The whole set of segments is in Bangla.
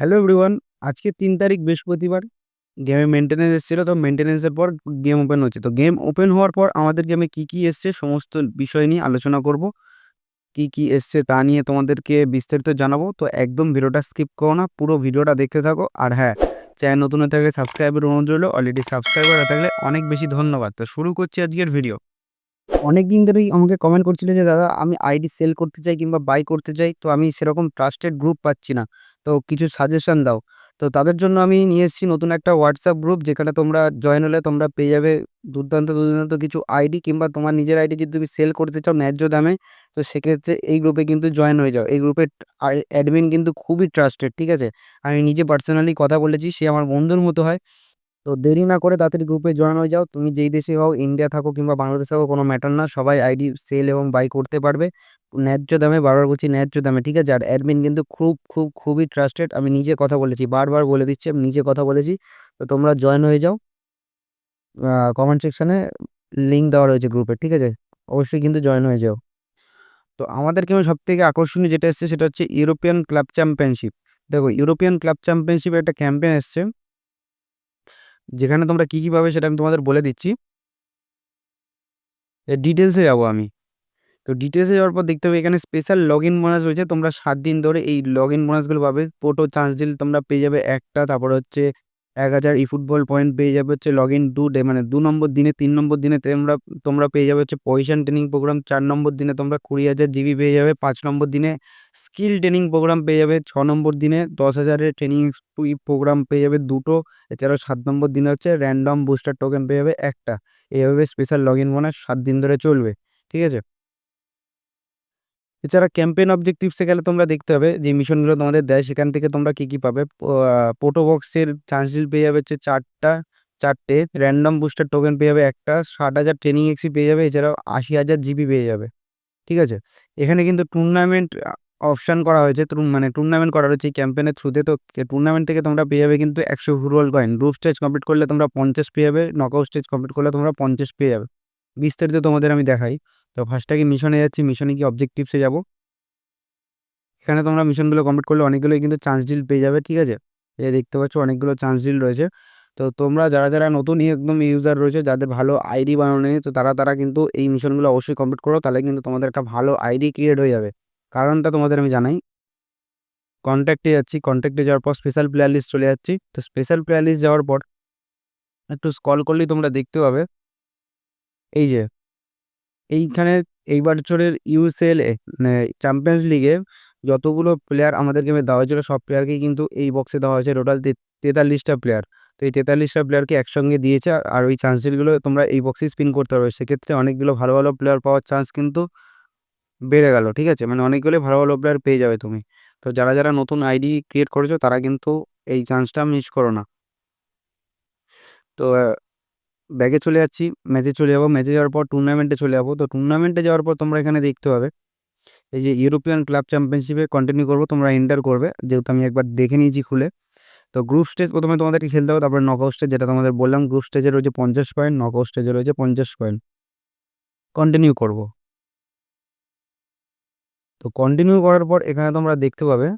হ্যালো এভরিওয়ান আজকে তিন তারিখ বৃহস্পতিবার। গেমে মেনটেন্যান্স এসেছিল, তো মেনটেন্যান্সের পর গেম ওপেন হচ্ছে। তো গেম ওপেন হওয়ার পর আমাদের গেমে কী কী এসছে, সমস্ত বিষয় নিয়ে আলোচনা করব। কী কী এসছে তা নিয়ে তোমাদেরকে বিস্তারিত জানাব। তো একদম ভিডিওটা স্কিপ করো না, পুরো ভিডিওটা দেখতে থাকো। আর হ্যাঁ চ্যানেল নতুন হয়ে থাকলে সাবস্ক্রাইবের অনুরোধ রইল। অলরেডি সাবস্ক্রাইবার থাকলে অনেক বেশি ধন্যবাদ। তো শুরু করছি আজকের ভিডিও অনেক দিন ধরেই আমাকে কমেন্ট করছিল যে, দাদা, আমি আইডি সেল করতে চাই কিংবা বাই করতে চাই, তো আমি সেরকম ট্রাস্টেড গ্রুপ পাচ্ছি না। তো কিছু সাজেশন দাও। তো তাদের জন্য আমি নিয়ে এসেছি নতুন একটা হোয়াটসঅ্যাপ গ্রুপ যেখানে তোমরা জয়েন হলে তোমরা পেয়ে যাবে দুর্দান্ত দুর্দান্ত কিছু আইডি কিংবা তোমার নিজের আইডি যদি তুমি সেল করতে চাও ন্যায্য দামে, তো সেক্ষেত্রে এই গ্রুপে কিন্তু জয়েন হয়ে যাও। এই গ্রুপের অ্যাডমিন কিন্তু খুবই ট্রাস্টেড ঠিক আছে? আমি নিজে পার্সোনালি কথা বলেছি, সে আমার বন্ধুর মতো হয়। তো দেরি না করে তাড়াতাড়ি গ্রুপে জয়েন হয়ে যাও। তুমি যেই দেশে হও ইন্ডিয়া থাকো কিংবা বাংলাদেশে থাকো, কোনো ম্যাটার না। সবাই আইডি সেল এবং বাই করতে পারবে। ন্যায্য দামে বারবার বলছি ন্যায্য দামে, ঠিক আছে? আর অ্যাডমিন কিন্তু খুব খুব, খুবই ট্রাস্টেড আমি নিজে কথা বলেছি, বারবার বলে দিচ্ছি, আমি নিজে কথা বলেছি। তো তোমরা জয়েন হয়ে যাও। কমেন্ট সেকশানে লিঙ্ক দেওয়া রয়েছে গ্রুপে ঠিক আছে? অবশ্যই কিন্তু জয়েন হয়ে যাও। তো আমাদের সব থেকে আকর্ষণীয় যেটা এসছে, সেটা হচ্ছে ইউরোপিয়ান ক্লাব চ্যাম্পিয়নশিপ দেখো ইউরোপিয়ান ক্লাব চ্যাম্পিয়নশিপের একটা ক্যাম্পেন এসছে। যেখানে তোমরা কী কী পাবে সেটা আমি তোমাদের বলে দিচ্ছি। ডিটেলসে যাব আমি। তো ডিটেলসে যাওয়ার পর দেখতে হবে এখানে স্পেশাল লগ ইন বোনাস রয়েছে। তোমরা সাত দিন ধরে এই লগ ইন বোনাসগুলো পাবে। পোটো চান্স দিলে তোমরা পেয়ে যাবে একটা। তারপর হচ্ছে এক হাজার ই ফুটবল পয়েন্ট পেয়ে যাবে হচ্ছে লগ ইন টু ডে মানে দু নম্বর দিনে, তিন নম্বর দিনে তোমরা তোমরা পেয়ে যাবে হচ্ছে পজিশন ট্রেনিং প্রোগ্রাম চার নম্বর দিনে তোমরা কুড়ি হাজার জিবি পেয়ে যাবে, পাঁচ নম্বর দিনে স্কিল ট্রেনিং প্রোগ্রাম পেয়ে যাবে, ছ নম্বর দিনে দশ হাজারের ট্রেনিং প্রোগ্রাম পেয়ে যাবে দুটো, এছাড়াও সাত নম্বর দিনে হচ্ছে র্যান্ডম বুস্টার টোকেন পেয়ে যাবে একটা। এইভাবে স্পেশাল লগ ইন বোনাস সাত দিন ধরে চলবে, ঠিক আছে? এছাড়া ক্যাম্পেন অবজেক্টিভসে গেলে তোমরা দেখতে হবে যে মিশনগুলো তোমাদের দেয়, সেখান থেকে তোমরা কী কী পাবে? পোটো বক্সের চান্স ডিল পেয়ে যাবে হচ্ছে চারটা, চারটে র্যান্ডম বুস্টার টোকেন পেয়ে যাবে একটা, ষাট হাজার ট্রেনিং এক্সি পেয়ে যাবে, এছাড়াও আশি হাজার জিবি পেয়ে যাবে, ঠিক আছে? এখানে কিন্তু টুর্নামেন্ট অপশান করা হয়েছে মানে টুর্নামেন্ট করা হয়েছে এই ক্যাম্পেনের থ্রুতে তো টুর্নামেন্ট থেকে তোমরা পেয়ে যাবে কিন্তু একশো football coin group stage complete করলে তোমরা পঞ্চাশ পেয়ে যাবে নকআউট স্টেজ কমপ্লিট করলে তোমরা পঞ্চাশ পেয়ে যাবে, বিস্তারিত তোমাদের আমি দেখাই। তো ফার্স্ট আগে মিশনে যাচ্ছি মিশনে কি অবজেক্টিভসে যাব। এখানে তোমরা মিশনগুলো কমপ্লিট করলে অনেকগুলোই কিন্তু চান্স ডিল পেয়ে যাবে, ঠিক আছে? এই দেখতে পাচ্ছ অনেকগুলো চান্স ডিল রয়েছে। তো তোমরা যারা যারা নতুন একদম ইউজার রয়েছে, যাদের ভালো আইডি বানানো নেই, তো তারা তারা কিন্তু এই মিশনগুলো অবশ্যই কমপ্লিট করো, তাহলে কিন্তু তোমাদের একটা ভালো আইডি ক্রিয়েট হয়ে যাবে। কারণটা তোমাদের আমি জানাই। কন্ট্যাক্টে যাচ্ছি কন্ট্যাক্টে যাওয়ার পর স্পেশাল প্লেয়ার লিস্ট চলে যাচ্ছি। তো স্পেশাল প্লেয়ার লিস্ট যাওয়ার পর একটু স্কল করলেই তোমরা দেখতে পাবে। এই যে এইখানে এই বছরের ইউসিএল মানে চ্যাম্পিয়ন্স লিগে যতগুলো প্লেয়ার আমাদের গেমে দেওয়া হয়েছিল, সব প্লেয়ারকেই কিন্তু এই বক্সে দেওয়া হয়েছে। টোটাল তেতাল্লিশটা প্লেয়ার তো এই তেতাল্লিশটা প্লেয়ারকে একসঙ্গে দিয়েছে, আর ওই চান্সগুলো তোমরা এই বক্সে স্পিন করতে পারবে। সেক্ষেত্রে অনেকগুলো ভালো ভালো প্লেয়ার পাওয়ার চান্স কিন্তু বেড়ে গেল, ঠিক আছে? মানে অনেকগুলো ভালো ভালো প্লেয়ার পেয়ে যাবে তুমি। তো যারা যারা নতুন আইডি ক্রিয়েট করেছ, তারা কিন্তু এই চান্সটা মিস করো না। তো ব্যাগে চলে যাচ্ছি, ম্যাচে চলে যাব। ম্যাচে যাওয়ার পর টুর্নামেন্টে চলে যাব। তো টুর্নামেন্টে যাওয়ার পর তোমরা এখানে দেখতে পাবে, এই যে ইউরোপিয়ান ক্লাব চ্যাম্পিয়নশিপে কন্টিনিউ করব, তোমরা এন্টার করবে। যেহেতু আমি একবার দেখে নিয়েছি খুলে। তো গ্রুপ স্টেজ প্রথমে তোমাদেরকে খেলতে হবে, তারপরে নকআউট স্টেজ যেটা তোমাদের বললাম গ্রুপ স্টেজে রয়েছে পঞ্চাশ পয়েন্ট নকআউট স্টেজে রয়েছে পঞ্চাশ পয়েন্ট কন্টিনিউ করব। তো কন্টিনিউ করার পর এখানে তোমরা দেখতে পাবে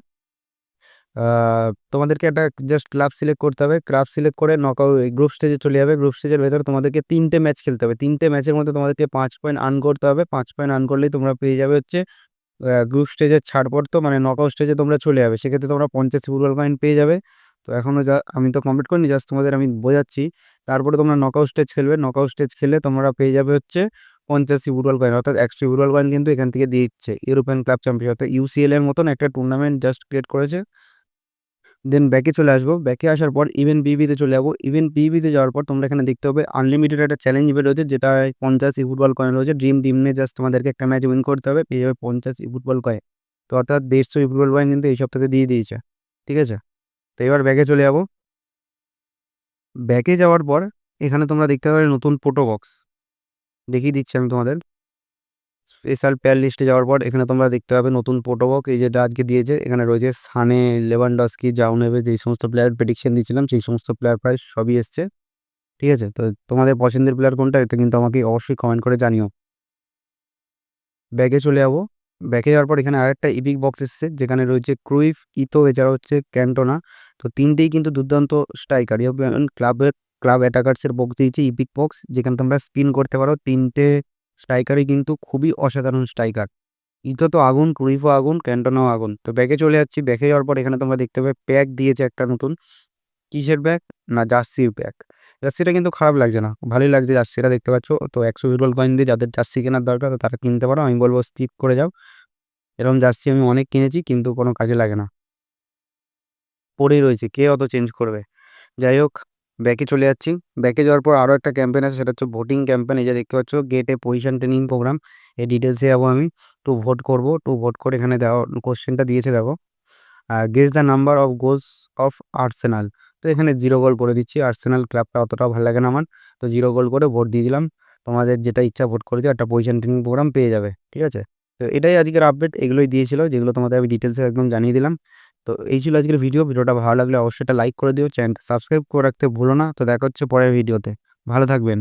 তোমাদেরকে একটা জাস্ট ক্লাব সিলেক্ট করতে হবে। ক্লাব সিলেক্ট করে নকআউট গ্রুপ স্টেজে চলে যাবে। গ্রুপ স্টেজের ভেতরে তোমাদেরকে তিনটে ম্যাচ খেলতে হবে। তিনটে ম্যাচের মধ্যে তোমাদেরকে পাঁচ পয়েন্ট আর্ন করতে হবে। পাঁচ পয়েন্ট আর্ন করলেই তোমরা পেয়ে যাবে হচ্ছে গ্রুপ স্টেজের ছাড়পড় তো মানে নকআউট স্টেজে তোমরা চলে যাবে। সেক্ষেত্রে তোমরা পঞ্চাশ ফুটবল কয়েন পেয়ে যাবে। তো এখনও যা, আমি তো কমপ্লিট করিনি জাস্ট তোমাদের আমি বোঝাচ্ছি। তারপরে তোমরা নক নকআউট স্টেজ খেলবে। নক নকআউট স্টেজ খেলে তোমরা পেয়ে যাবে হচ্ছে পঞ্চাশি ফুটবল কয়েন অর্থাৎ একশো ফুটবল কয়েন কিন্তু এখান থেকে দিয়ে দিচ্ছে। ইউরোপিয়ান ক্লাব চ্যাম্পিয়ন অর্থাৎ ইউসিএল এর মতন একটা টুর্নামেন্ট জাস্ট ক্রিয়েট করেছে। দেন ব্যাকে চলে আসব। ব্যাকে আসার পর ইভেন্ট বিবিতে চলে যাব। ইভেন্ট বিবিতে যাওয়ার পর তোমরা এখানে দেখতে হবে আনলিমিটেড একটা চ্যালেঞ্জ ইভেন্ট রয়েছে, যেটা পঞ্চাশ ই ফুটবল কয়েন রয়েছে ড্রিম টিমে জাস্ট তোমাদেরকে একটা ম্যাচ উইন করতে হবে। পেয়ে যাবে পঞ্চাশ ই ফুটবল কয়েন তো অর্থাৎ দেড়শো ই ফুটবল কয়েন কিন্তু এই সপ্তাহে দিয়ে দিয়েছে। ঠিক আছে? তো এবার ব্যাকে চলে যাব। ব্যাকে যাওয়ার পর এখানে তোমরা দেখতে পাবে নতুন ফোটো বক্স দেখিয়ে দিচ্ছি আমি তোমাদের। স্পেশাল প্লেয়ার লিস্টে যাওয়ার পর এখানে তোমরা দেখতে পাবে নতুন প্রোটোবক এই যেটা আজকে দিয়েছে, এখানে রয়েছে সানে, লেভানডস্কি নেবে যেই সমস্ত প্লেয়ার প্রেডিকশন দিয়েছিলাম, সেই সমস্ত প্লেয়ার প্রায় সবই এসছে। ঠিক আছে? তো তোমাদের পছন্দের প্লেয়ার কোনটা, এটা কিন্তু আমাকে অবশ্যই কমেন্ট করে জানিও। ব্যাগে চলে যাব। ব্যাকে যাওয়ার পর এখানে আরেকটা ইপিক বক্স এসছে, যেখানে রয়েছে ক্রুইফ, ইতো এছাড়া হচ্ছে ক্যান্টোনা। তো তিনটেই কিন্তু দুর্দান্ত স্ট্রাইকার ক্লাবের ক্লাব অ্যাটাকার্সের বক্স দিয়েছে ইপিক বক্স যেখানে তোমরা স্পিন করতে পারো তিনটে স্ট্রাইকারই কিন্তু খুবই অসাধারণ স্ট্রাইকার। ইতো তো আগুন ক্রুইফো আগুন, ক্যান্টোনাও আগুন। তো ব্যাকে চলে যাচ্ছি ব্যাকে যাওয়ার পর এখানে তোমরা দেখতে পাবে, প্যাক দিয়েছে একটা নতুন কিসের ব্যাগ? না, জার্সির ব্যাগ। জার্সিটা কিন্তু খারাপ লাগছে না, ভালোই লাগছে জার্সিটা, দেখতে পাচ্ছ? তো একশো ফুটবল কয়েন দিয়ে যাদের জার্সি কেনার দরকার তারা কিনতে পারো। আমি বলব, স্কিপ করে যাও। এরকম জার্সি আমি অনেক কিনেছি, কিন্তু কোনো কাজে লাগে না। পড়েই রয়েছে, কে অত চেঞ্জ করবে? যাই হোক ব্যাকে চলে যাচ্ছি। ব্যাকে যাওয়ার পর আরও একটা ক্যাম্পেন আছে, সেটা হচ্ছে ভোটিং ক্যাম্পেন এই যে দেখতে পাচ্ছ গেটে পজিশন ট্রেনিং প্রোগ্রাম এই ডিটেলসে যাব আমি। টু ভোট করব টু ভোট করে এখানে দেওয়া কোশ্চেনটা দিয়েছে দেখো। Guess the number of goals of Arsenal তো এখানে জিরো গোল করে দিচ্ছি। আর্সেনাল ক্লাবটা অতটাও ভালো লাগে না আমার। তো জিরো গোল করে ভোট দিয়ে দিলাম। তোমাদের যেটা ইচ্ছা ভোট করে দিও, একটা পজিশন ট্রেনিং প্রোগ্রাম পেয়ে যাবে। ঠিক আছে? তো এটাই আজকের আপডেট এগুলোই দিয়েছিল, যেগুলো তোমাদের আমি ডিটেলসে একদম জানিয়ে দিলাম। তো এই ছিল আজকের ভিডিও ভিডিওটা ভালো লাগলে অবশ্যই একটা লাইক করে দিও চ্যানেলটা সাবস্ক্রাইব করে রাখতে ভুলো না। তো দেখা হচ্ছে পরের ভিডিওতে ভালো থাকবেন।